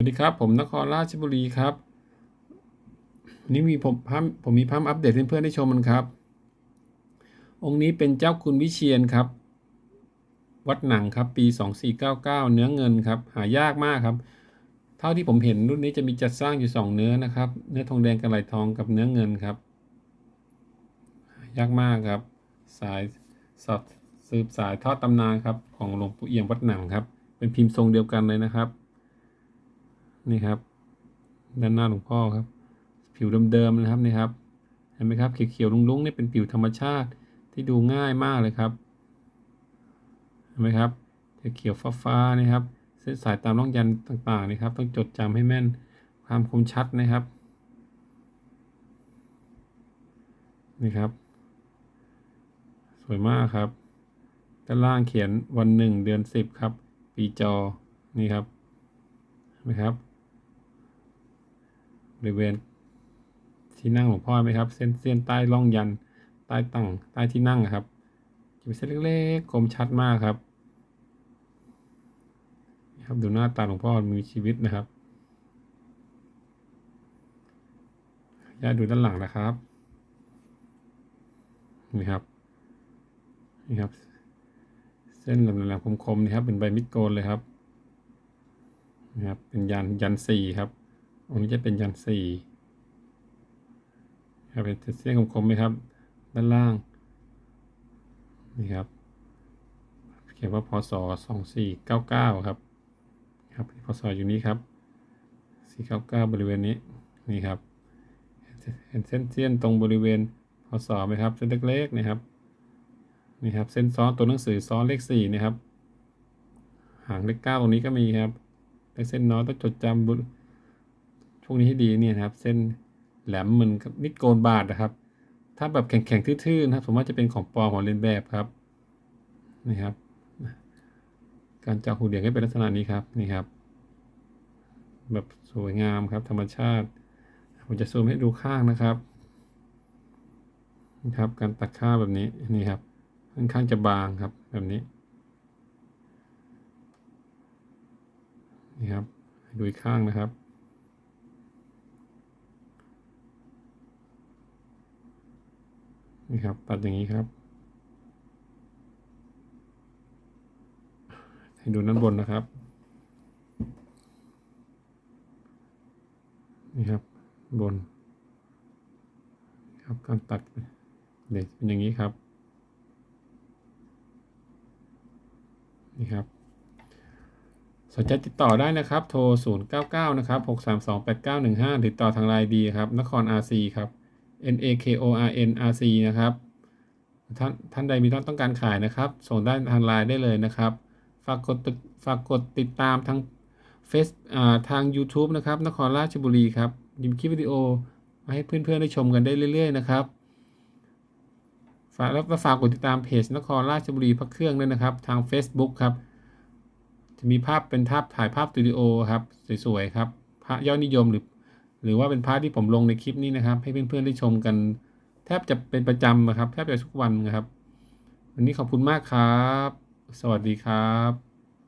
สวัสดีครับ ผมนครราชบุรีครับนนี้มีผมพมผมมีภาพอัปเดตให้เพื่อนๆได้ชมกันครับ องค์นี้เป็นเจ้าคุณวิเชียนครับ วัดหนังครับ ปี 2499 เนื้อเงินครับ หายากมากครับ เท่าที่ผมเห็นรุ่นนี้จะมีจัดสร้างอยู่ 2 เนื้อนะครับ เนื้อทองแดงกับไหลทองกับเนื้อเงินครับ ยากมากครับ สายสอดสืบสายทอดตำนานครับ ของหลวงปู่เอี่ยมวัดหนังครับ เป็นพิมพ์ทรงเดียวกันเลยนะครับ นี่ครับ ด้านหน้าหลวงพ่อครับ ผิวเดิมๆนะครับนี่ครับเห็นไหมครับเขียวๆลุงๆนี่เป็นผิวธรรมชาติที่ดูง่ายมากเลยครับเห็นไหมครับเขียวฟ้าๆนี่ครับ เส้นสายตามร่องยันต่างๆนี่ครับ ต้องจดจำให้แม่นความคมชัดนะครับนี่ครับ สวยมากครับด้านล่างเขียนวันหนึ่งเดือนสิบครับ ปีจอนี่ครับเห็นไหมครับ บริเวณ ที่นั่งของพ่อไหมครับ เส้นเส้นใต้ร่องยัน ใต้ตั้งใต้ที่นั่งครับจะเป็นเส้นเล็กๆคมชัดมากครับนะครับดูหน้าตาหลวงพ่อมีชีวิตนะครับญาติดูด้านหลังนะครับนี่ครับนี่ครับ เส้นแหลมๆคมๆนี่ครับ เป็นใบมิดโกนเลยครับนะครับเป็นยันยันสี่ครับ องนี้จะเป็นยันสี่ครับเป็นเส้นคมๆไหมครับ ด้านล่างนี่ครับเขียนว่าพศสองสี่เก้าเก้าครับครับพศอยู่นี้ครับสี่เก้าเก้าบริเวณนี้นี่ครับเห็นเส้นเส้นตรงบริเวณพศไหมครับเส้นเล็กๆนะครับนี่ครับเส้นซ้อนตัวหนังสือซ้อนเลขสี่นะครับ หางเลขเก้าตรงนี้ก็มีครับเลขเส้นน้อยต้องจดจำบุ วกนี้ให้ดีเนี่ยครับ เส้นแหลมเหมือนกับมิดโกนบาดนะครับ ถ้าแบบแข็งๆทื่อๆนะครับผมว่าจะเป็นของปลอมของเลนแบบครับนี่ครับ การเจาะหูเหลียงให้เป็นลักษณะนี้ครับนี่ครับ แบบสวยงามครับ ธรรมชาติ ผมจะซูมให้ดูข้างนะครับนะครับ การตัดค่าแบบนี้นี่ครับค่อนข้างจะบางครับแบบนี้นี่ครับดูอีกข้างนะครับ นี่ครับ ตัดอย่างนี้ครับ ให้ดูด้านบนนะครับ นี่ครับบน ครับการตัดเด็กเป็นอย่างนี้ครับ นี่ครับสนใจติดต่อได้นะครับ โทร 099 นะครับ 632 8915 ติดต่อทางไลน์ดีครับ นคร RC ครับ N A K O R N R C นะครับท่านท่านใดมีต้องการขายนะครับ ส่งได้ทางไลน์ได้เลยนะครับ ฝากกดติดฝากกดติดตามทางเฟซอ่าทาง YouTube นะครับ นครราชบุรีครับยิมคลิปวิดีโอมาให้เพื่อนๆได้ชมกันได้เรื่อย ๆ นะครับ ฝากแล้วฝากกดติดตามเพจนครราชบุรีพระเครื่องด้วยนะครับ ทาง Facebook ครับ จะมีภาพเป็นภาพถ่ายภาพสตูดิโอครับ สวยๆครับ พระยอดนิยมหรือ หรือว่าเป็นพาร์ทที่ผมลงในคลิปนี้นะครับ ให้เพื่อนๆได้ชมกัน แทบจะเป็นประจำนะครับ แทบจะทุกวันนะครับ วันนี้ขอบคุณมากครับ สวัสดีครับ